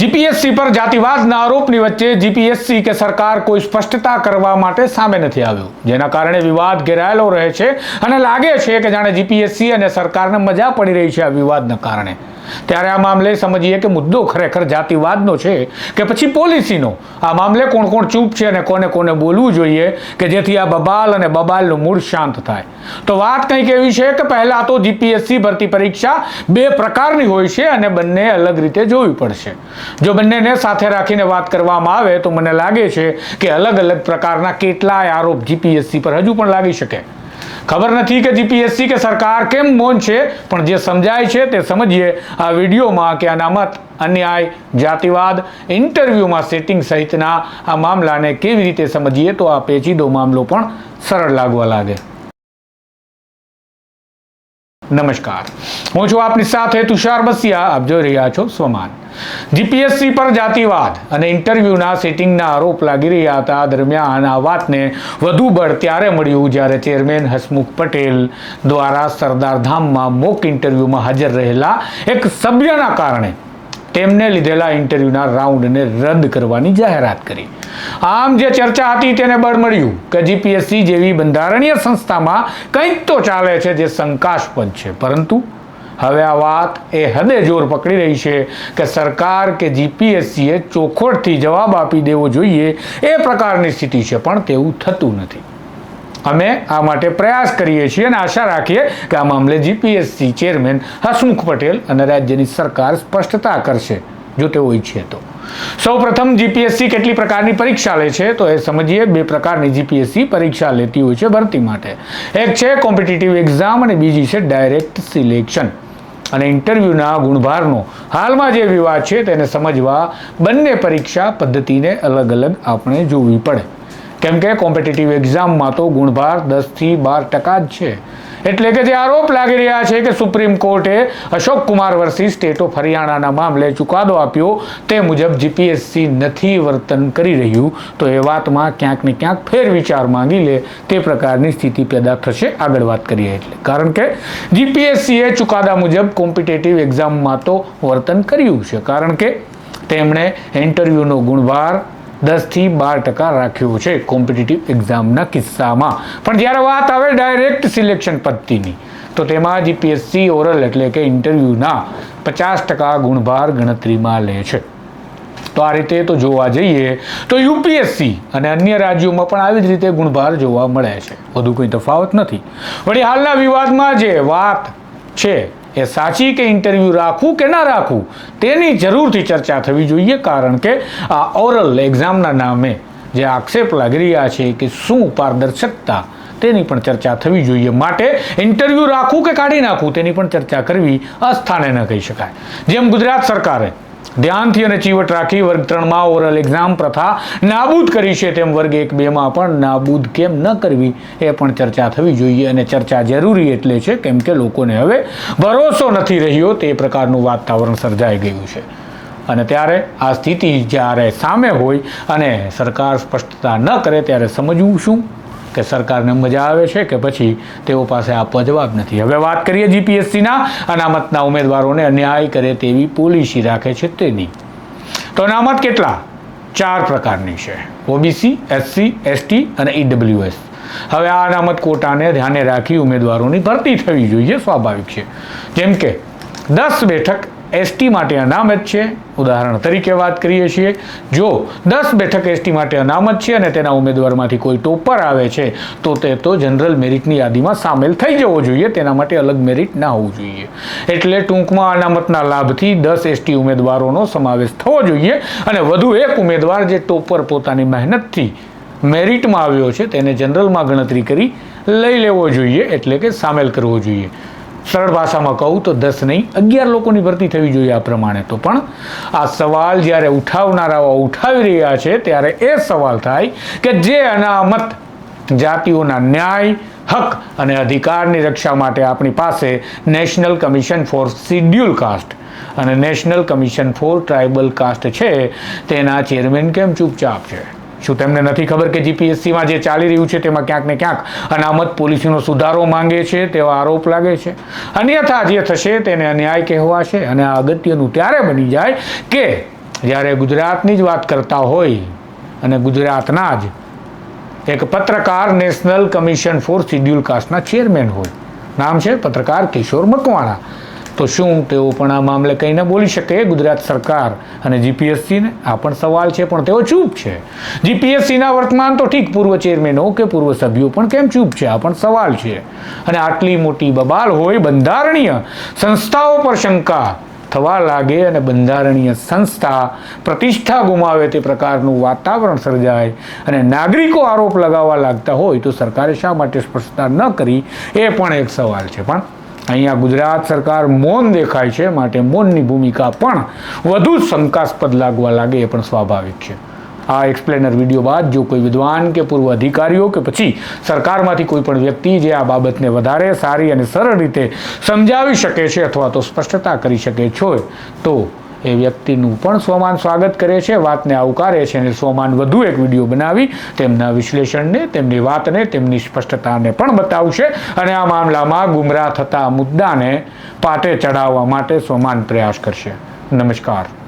GPSC પર જાતિવાદના આરોપની વચ્ચે GPSC કે સરકાર કોઈ સ્પષ્ટતા કરવા માટે સામે નથી આવ્યું. જેના કારણે વિવાદ ઘેરાયેલો રહે છે અને લાગે છે કે જાણે જીપીએસસી અને સરકારને મજા પડી રહી છે આ વિવાદના કારણે. ત્યારે આ મામલે સમજીએ કે મુદ્દો ખરેખર જાતિવાદનો છે કે પછી પોલિસીનો? આ મામલે કોણ કોણ ચૂપ છે અને કોને કોને બોલવું જોઈએ કે જેથી આ બબાલ અને બબાલનું મૂળ શાંત થાય? તો વાત કંઈક એવી છે કે પહેલાં તો જીપીએસસી ભરતી પરીક્ષા બે પ્રકારની હોય છે અને બંને અલગ રીતે જોવી પડશે. જો બંનેને સાથે રાખીને વાત કરવામાં આવે તો મને લાગે છે કે અલગ અલગ પ્રકારના કેટલાય આરોપ જીપીએસસી પર હજુ પણ લાગી શકે. ખબર નથી કે જીપીએસસી કે સરકાર કેમ મૌન છે, પણ જે સમજાય છે તે સમજીએ આ વિડીયોમાં કે અનામત, અન્યાય, જાતિવાદ, ઇન્ટરવ્યૂમાં સેટિંગ સહિતના આ મામલાને કેવી રીતે સમજીએ તો આ પેચીદો મામલો પણ સરળ લાગવા લાગે. નમસ્કાર. હું છું આપની સાથે તુષાર બસિયા. આપ જોઈ રહ્યા છો સ્વમાન. જીપીએસસી પર જાતિવાદ અને ઇન્ટરવ્યૂના સેટિંગના આરોપ લાગી રહ્યા હતા. દરમિયાન આ વાતને વધુ બળ ત્યારે મળ્યું જ્યારે ચેરમેન હસમુખ પટેલ દ્વારા સરદારધામમાં મોક ઇન્ટરવ્યૂમાં હાજર રહેલા એક સભ્યના કારણે તેમને લીધેલા ઇન્ટરવ્યૂના રાઉન્ડને રદ કરવાની જાહેરાત કરી. આમ જે ચર્ચા હતી તેને બળ મળ્યું કે જીપીએસસી જેવી બંધારણીય સંસ્થામાં કંઈક તો ચાલે છે જે શંકાસ્પદ છે. પરંતુ હવે આ વાત એ હદે જોર પકડી રહી છે કે સરકાર કે જીપીએસસીએ ચોખોટથી જવાબ આપી દેવો જોઈએ એ પ્રકારની સ્થિતિ છે, પણ તેવું થતું નથી. અમે આ માટે પ્રયાસ કરીએ છીએ અને આશા રાખીએ કે આ મામલે જીપીએસસી ચેરમેન હસમુખ પટેલ અને રાજ્યની સરકાર સ્પષ્ટતા કરશે, જો તેઓ ઈચ્છે તો. સૌ પ્રથમ જીપીએસસી કેટલી પ્રકારની પરીક્ષા લે છે? તો એ સમજીએ, બે પ્રકારની જીપીએસસી પરીક્ષા લેતી હોય છે ભરતી માટે. એક છે કોમ્પિટિટિવ એક્ઝામ અને બીજી છે ડાયરેક્ટ સિલેક્શન અને ઇન્ટરવ્યૂના ગુણભારનો. હાલમાં જે વિવાદ છે તેને સમજવા બંને પરીક્ષા પદ્ધતિને અલગ અલગ આપણે જોવી પડે. કેમ કે કોમ્પિટિટિવ એક્ઝામમાં તો ગુણભાર દસથી બાર ટકા જ છે. એટલે કે જે આરોપ લાગી રહ્યા છે કે સુપ્રીમ કોર્ટે Ashok Kumar versus state of હરિયાણાના મામલે ચુકાદો આપ્યો તે મુજબ જીપીએસસી નથી વર્તન કરી રહ્યું. તો એ વાતમાં ક્યાંક ને ક્યાંક ફેર વિચાર માંગી લે તે પ્રકારની સ્થિતિ પેદા થશે. આગળ વાત કરીએ એટલે. કારણ કે જીપીએસસીએ ચુકાદા મુજબ કોમ્પિટેટિવ એક્ઝામમાં તો વર્તન કર્યું છે. કારણ કે તેમણે ઇન્ટરવ્યૂનો ગુણભાર દસથી બાર ટકા રાખ્યો છે કોમ્પિટિટિવ એક્ઝામના કિસ્સામાં. પણ જ્યારે વાત આવે ડાયરેક્ટ સિલેક્શન પદ્ધતિની, તો તેમાં જીપીએસસી ઓરલ એટલે કે ઇન્ટરવ્યૂના પચાસ ટકા ગુણભાર ગણતરીમાં લે છે. તો આ રીતે તો જોવા જઈએ, તો યુપીએસસી અને અન્ય રાજ્યોમાં પણ આવી જ રીતે ગુણભાર જોવા મળે છે. વધુ કોઈ તફાવત નથી. વળી હાલના વિવાદમાં જે વાત છે એ સાચી કે ઇન્ટરવ્યૂ રાખવું કે ના રાખવું તેની જરૂરથી ચર્ચા થવી જોઈએ, કારણ કે આ ઓરલ એક્ઝામના નામે જે આક્ષેપ લાગી રહ્યા છે કે શું પારદર્શકતા, તેની પણ ચર્ચા થવી જોઈએ. માટે ઇન્ટરવ્યૂ રાખવું કે કાઢી નાખવું તેની પણ ચર્ચા કરવી અસ્થાને ન કહી શકાય. જેમ ગુજરાત સરકારે ધ્યાનથી અને ચીવટ રાખી વર્ગ ત્રણમાં ઓરલ એક્ઝામ પ્રથા નાબૂદ કરી છે. તેમ વર્ગ એક બેમાં પણ નાબૂદ કેમ ન કરવી એ પણ ચર્ચા થવી જોઈએ અને ચર્ચા જરૂરી એટલે છે કેમ કે લોકોને હવે ભરોસો નથી રહ્યો તે પ્રકારનું વાતાવરણ સર્જાઈ ગયું છે. અને ત્યારે આ સ્થિતિ જ્યારે સામે હોય અને સરકાર સ્પષ્ટતા ન કરે ત્યારે સમજવું શું? કે સરકારને મજા આવે છે કે પછી તેઓ પાસે આપવા જવાબ નથી. હવે વાત કરીએ જીપીએસસીના, અનામતના ઉમેદવારોને અન્યાય કરે તેવી પોલિસી રાખે છે તેની. તો અનામત કેટલા? ચાર પ્રકારની છે. ઓબીસી, એસસી, એસટી અને ઈડબ્લ્યુએસ. હવે આ અનામત કોટાને ધ્યાને રાખી ઉમેદવારોની ભરતી થવી જોઈએ, સ્વાભાવિક છે. જેમ કે દસ બેઠક એસટી માટે અનામત છે. ઉદાહરણ તરીકે વાત કરીએ છીએ, જો દસ બેઠક એસટી માટે અનામત છે અને તેના ઉમેદવારમાંથી કોઈ ટોપર આવે છે, તો તે તો જનરલ મેરિટની યાદીમાં સામેલ થઈ જવો જોઈએ, તેના માટે અલગ મેરિટ ના હોવું જોઈએ. એટલે ટૂંકમાં અનામતના લાભથી દસ એસટી ઉમેદવારોનો સમાવેશ થવો જોઈએ અને વધુ એક ઉમેદવાર જે ટોપર પોતાની મહેનતથી મેરિટમાં આવ્યો છે, તેને જનરલમાં ગણતરી કરી લઈ લેવો જોઈએ, એટલે કે સામેલ કરવો જોઈએ. સરળ ભાષામાં કહું તો દસ નહીં, અગિયાર લોકોની ભરતી થવી જોઈએ આ પ્રમાણે. તો પણ આ સવાલ જ્યારે ઉઠાવનારાઓ ઉઠાવી રહ્યા છે, ત્યારે એ સવાલ થાય કે જે અનામત જાતિઓના ન્યાય, હક અને અધિકારની રક્ષા માટે આપણી પાસે national commission for scheduled caste અને national commission for tribal caste છે, તેના ચેરમેન કેમ ચૂપચાપ છે? શું તેમને નથી ખબર કે જીપીએસસીમાં જે ચાલી રહ્યું છે તેમાં ક્યાંક ને ક્યાંક અનામત પોલિસીનો સુધારો માંગે છે તેવા આરોપ લાગે છે. અન્યથા જે થશે તેને અન્યાય કહેવાશે અને આ અગત્યનું ત્યારે બની જાય કે જ્યારે ગુજરાતની જ વાત કરતા હોય અને ગુજરાતના જ એક પત્રકાર નેશનલ કમિશન ફોર શિડ્યુલ કાસ્ટના ચેરમેન હોય. નામ છે પત્રકાર કિશોર મકવાણા. તો શું તેઓ પણ આ મામલે કંઈ ન બોલી શકે? ગુજરાત સરકાર અને જીપીએસસીને આ પણ સવાલ છે, પણ તેઓ ચૂપ છે. જીપીએસસીના વર્તમાન તો ઠીક પૂર્વ ચેરમેનો કે પૂર્વ સભ્યો પણ કેમ ચૂપ છે? આ પણ સવાલ છે. અને આટલી મોટી બબાલ હોય બંધારણીય સંસ્થાઓ પર શંકા થવા લાગે અને બંધારણીય સંસ્થા પ્રતિષ્ઠા ગુમાવે તે પ્રકારનું વાતાવરણ સર્જાય અને નાગરિકો આરોપ લગાવવા લાગતા હોય તો સરકારે શા માટે સ્પષ્ટતા ન કરી? એ પણ એક સવાલ છે. પણ અહીંયા ગુજરાત સરકાર મૌન દેખાય છે, માટે મૌનની ભૂમિકા પણ વધુ શંકાસ્પદ લાગવા લાગે એ પણ સ્વાભાવિક છે. આ એક્સપ્લેનર વીડિયો બાદ જો કોઈ વિદ્વાન કે પૂર્વ અધિકારીઓ કે પછી સરકારમાંથી કોઈ પણ વ્યક્તિ જે આ બાબતને વધારે સારી અને સરળ રીતે સમજાવી શકે છે અથવા તો સ્પષ્ટતા કરી શકે છે તો એ વ્યક્તિનું પણ સોમાન સ્વાગત કરે છે, વાતને આવકારે છે અને સોમાન વધુ એક વીડિયો બનાવી તેમના વિશ્લેષણને, તેમની વાતને, તેમની સ્પષ્ટતાને પણ બતાવશે અને આ મામલામાં ગુમરાહ થતા મુદ્દાને પાટે ચડાવવા માટે સોમાન પ્રયાસ કરશે. નમસ્કાર.